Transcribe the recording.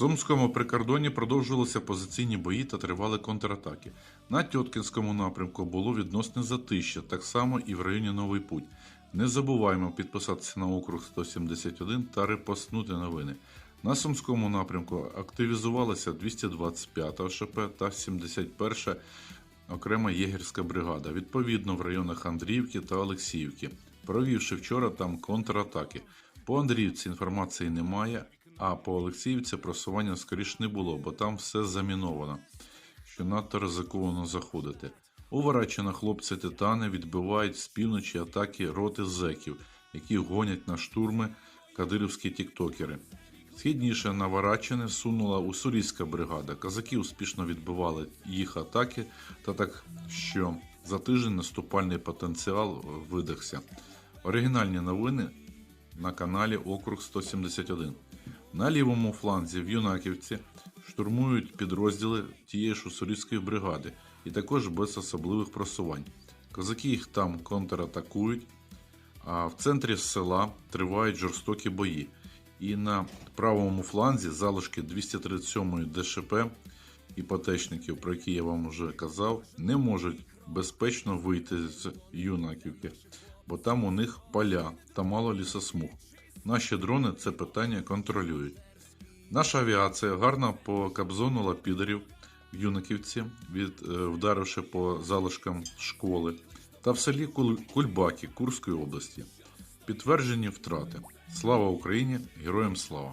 Сумському прикордонні продовжувалися позиційні бої та тривали контратаки. На Тьоткінському напрямку було відносне затища, так само і в районі Новий Путь. Не забуваємо підписатися на округ 171 та репостнути новини. На Сумському напрямку активізувалася 225 ШП та 71 окрема єгерська бригада, відповідно в районах Андріївки та Олексіївки, провівши вчора там контратаки. По Андріївці інформації немає, а по Олексіївці просування скоріш не було, бо там все заміновано, що надто ризиковано заходити. У Варачина хлопці титани відбивають з півночі атаки роти зеків, які гонять на штурми кадирівські тіктокери. Східніше на Варачини сунула уссурійська бригада. Казаки успішно відбивали їх атаки, та так що за тиждень наступальний потенціал видихся. Оригінальні новини на каналі Округ 171. На лівому фланзі в Юнаківці штурмують підрозділи тієї ж уссурійської бригади і також без особливих просувань. Козаки їх там контратакують, а в центрі села тривають жорстокі бої. І на правому фланзі залишки 237-ї ДШП іпотечників, про які я вам вже казав, не можуть безпечно вийти з Юнаківки, бо там у них поля та мало лісосмуг. Наші дрони це питання контролюють. Наша авіація гарно покабзонула підерів в Юнаківці, від, е, вдаривши по залишкам школи, та в селі Куль- Кульбаки Курської області. Підтверджені втрати. Слава Україні! Героям слава!